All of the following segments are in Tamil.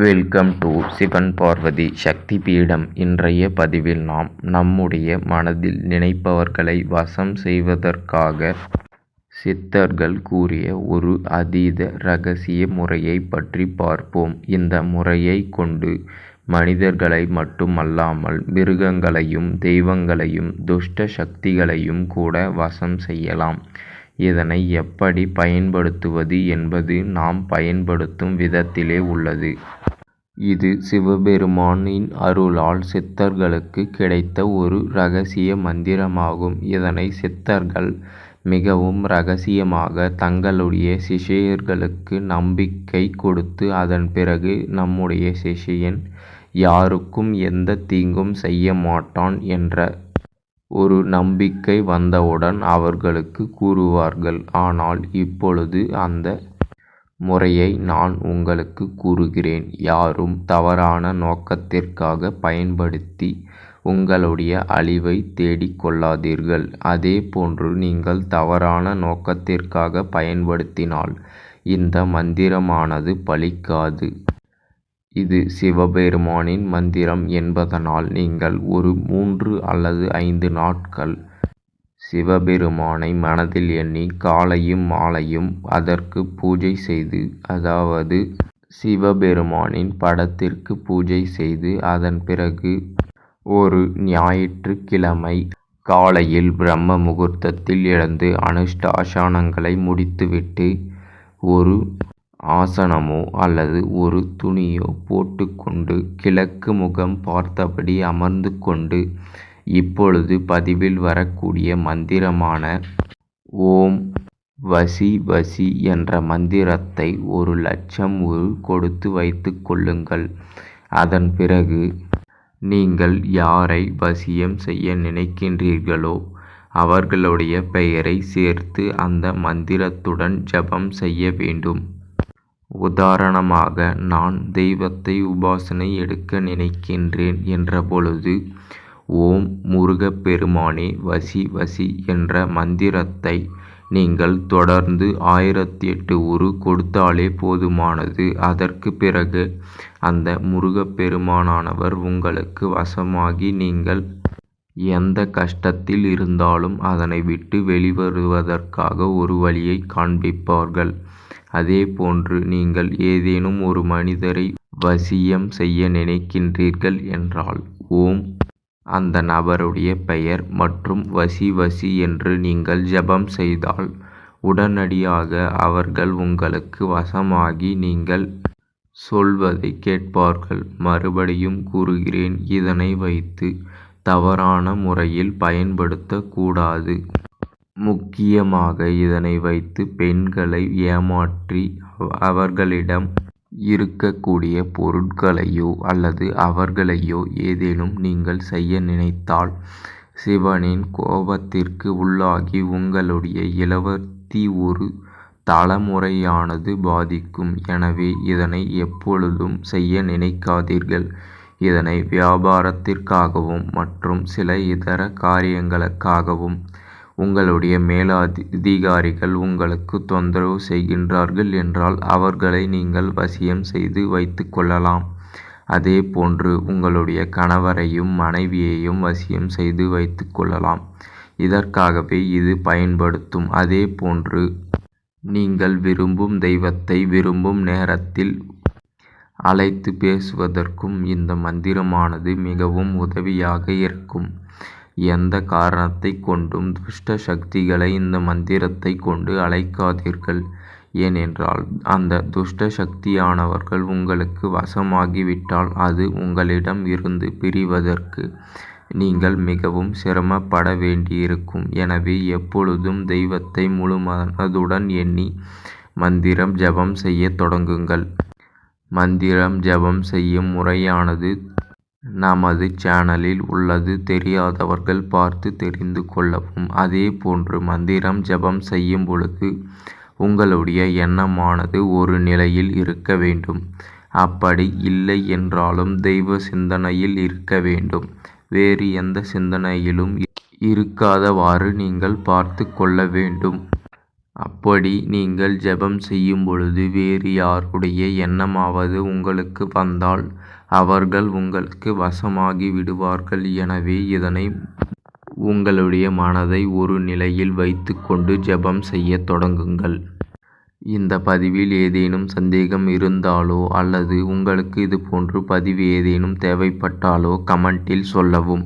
வெல்கம் டு சிவன் பார்வதி சக்தி பீடம் இன்றைய பதிவில் நாம் நம்முடைய மனதில் நினைப்பவர்களை வசம் செய்வதற்காக சித்தர்கள் கூறிய ஒரு அதீத ரகசிய முறையை பற்றி பார்ப்போம். இந்த முறையை கொண்டு மனிதர்களை மட்டுமல்லாமல் மிருகங்களையும் தெய்வங்களையும் துஷ்ட சக்திகளையும் கூட வசம் செய்யலாம். இதனை எப்படி பயன்படுத்துவது என்பது நாம் பயன்படுத்தும் விதத்திலே உள்ளது. இது சிவபெருமானின் அருளால் சித்தர்களுக்கு கிடைத்த ஒரு ரகசிய மந்திரமாகும். இதனை சித்தர்கள் மிகவும் ரகசியமாக தங்களுடைய சிஷ்யர்களுக்கு நம்பிக்கை கொடுத்து அதன் பிறகு நம்முடைய சிஷ்யன் யாருக்கும் எந்த தீங்கும் செய்ய மாட்டான் என்ற ஒரு நம்பிக்கை வந்தவுடன் அவர்களுக்கு கூறுவார்கள். ஆனால் இப்பொழுது அந்த முறையை நான் உங்களுக்கு கூறுகிறேன். யாரும் தவறான நோக்கத்திற்காக பயன்படுத்தி உங்களுடைய அழிவை தேடிக் கொள்ளாதீர்கள். அதே போன்று நீங்கள் தவறான நோக்கத்திற்காக பயன்படுத்தினால் இந்த மந்திரமானது பலிக்காது. இது சிவபெருமானின் மந்திரம் என்பதனால் நீங்கள் ஒரு மூன்று அல்லது ஐந்து நாட்கள் சிவபெருமானை மனதில் எண்ணி காலையும் மாலையும் அதற்கு பூஜை செய்து அதாவது சிவபெருமானின் படத்திற்கு பூஜை செய்து அதன் பிறகு ஒரு ஞாயிற்றுக்கிழமை காலையில் பிரம்ம முகூர்த்தத்தில் எழுந்து அனுஷ்டாசனங்களை முடித்துவிட்டு ஒரு ஆசனமோ அல்லது ஒரு துணியோ போட்டுக்கொண்டு கிழக்கு முகம் பார்த்தபடி அமர்ந்து கொண்டு இப்பொழுது பதிவில் வரக்கூடிய மந்திரமான ஓம் வசி வசி என்ற மந்திரத்தை ஒரு லட்சம் உரு கொடுத்து வைத்து கொள்ளுங்கள். அதன் பிறகு நீங்கள் யாரை வசியம் செய்ய நினைக்கின்றீர்களோ அவர்களுடைய பெயரை சேர்த்து அந்த மந்திரத்துடன் ஜபம் செய்ய வேண்டும். உதாரணமாக நான் தெய்வத்தை உபாசனை எடுக்க நினைக்கின்றேன் என்றபொழுது ஓம் முருகப்பெருமானே வசி வசி என்ற மந்திரத்தை நீங்கள் தொடர்ந்து ஆயிரத்தி எட்டு உரு கொடுத்தாலே போதுமானது. அதற்கு பிறகு அந்த முருகப்பெருமானானவர் உங்களுக்கு வசமாகி நீங்கள் எந்த கஷ்டத்தில் இருந்தாலும் அதனை விட்டு வெளிவருவதற்காக ஒரு வழியை காண்பிப்பார்கள். அதே போன்று நீங்கள் ஏதேனும் ஒரு மனிதரை வசியம் செய்ய நினைக்கின்றீர்கள் என்றால் ஓம். அந்த நபருடைய பெயர் மற்றும் வசி வசி என்று நீங்கள் ஜபம் செய்தால் உடனடியாக அவர்கள் உங்களுக்கு வசமாகி நீங்கள் சொல்வதை கேட்பார்கள். மறுபடியும் கூறுகிறேன் இதனை வைத்து தவறான முறையில் பயன்படுத்தக்கூடாது. முக்கியமாக இதனை வைத்து பெண்களை ஏமாற்றி அவர்களிடம் இருக்கக்கூடிய பொருட்களையோ அல்லது அவர்களையோ ஏதேனும் நீங்கள் செய்ய நினைத்தால் சிவனின் கோபத்திற்கு உள்ளாகி உங்களுடைய இளவர்த்தி ஒரு தலைமுறையானது பாதிக்கும். எனவே இதனை எப்பொழுதும் செய்ய நினைக்காதீர்கள். இதனை வியாபாரத்திற்காகவும் மற்றும் சில இதர காரியங்களுக்காகவும் உங்களுடைய மேலதிகாரிகள் உங்களுக்கு தொந்தரவு செய்கின்றார்கள் என்றால் அவர்களை நீங்கள் வசியம் செய்து வைத்துக்கொள்ளலாம் அதே போன்று உங்களுடைய கணவரையும் மனைவியையும் வசியம் செய்து வைத்துக்கொள்ளலாம் இதற்காகவே இது பயன்படுத்தும். அதே போன்று நீங்கள் விரும்பும் தெய்வத்தை விரும்பும் நேரத்தில் அழைத்து பேசுவதற்கும் இந்த மந்திரமானது மிகவும் உதவியாக இருக்கும். எந்த காரணத்தை கொண்டும் துஷ்ட சக்திகளை இந்த மந்திரத்தை கொண்டு அழைக்காதீர்கள். ஏனென்றால் அந்த துஷ்ட சக்தியானவர்கள் உங்களுக்கு வசமாகிவிட்டால் அது உங்களிடம் இருந்து பிரிவதற்கு நீங்கள் மிகவும் சிரமப்பட வேண்டியிருக்கும். எனவே எப்பொழுதும் தெய்வத்தை முழுமனதுடன் எண்ணி மந்திரம் ஜபம் செய்ய தொடங்குங்கள். மந்திரம் ஜபம் செய்யும் முறையானது நமது சேனலில் உள்ளது தெரியாதவர்கள் பார்த்து தெரிந்து கொள்ளவும். அதே போன்று மந்திரம் ஜபம் செய்யும் பொழுது உங்களுடைய எண்ணமானது ஒரு நிலையில் இருக்க வேண்டும். அப்படி இல்லை என்றாலும் தெய்வ சிந்தனையில் இருக்க வேண்டும். வேறு எந்த சிந்தனையிலும் இருக்காதவாறு நீங்கள் பார்த்து கொள்ள வேண்டும். அப்படி நீங்கள் ஜெபம் செய்யும் பொழுது வேறு யாருடைய எண்ணமாவது உங்களுக்கு வந்தால் அவர்கள் உங்களுக்கு வசமாகி விடுவார்கள். எனவே இதனை உங்களுடைய மனதை ஒரு நிலையில் வைத்துக்கொண்டு ஜெபம் செய்யத் தொடங்குங்கள். இந்த பதிவில் ஏதேனும் சந்தேகம் இருந்தாலோ அல்லது உங்களுக்கு இது போன்று பதிவு ஏதேனும் தேவைப்பட்டாலோ கமெண்டில் சொல்லவும்.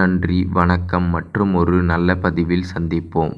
நன்றி வணக்கம் மற்றும் ஒரு நல்ல பதிவில் சந்திப்போம்.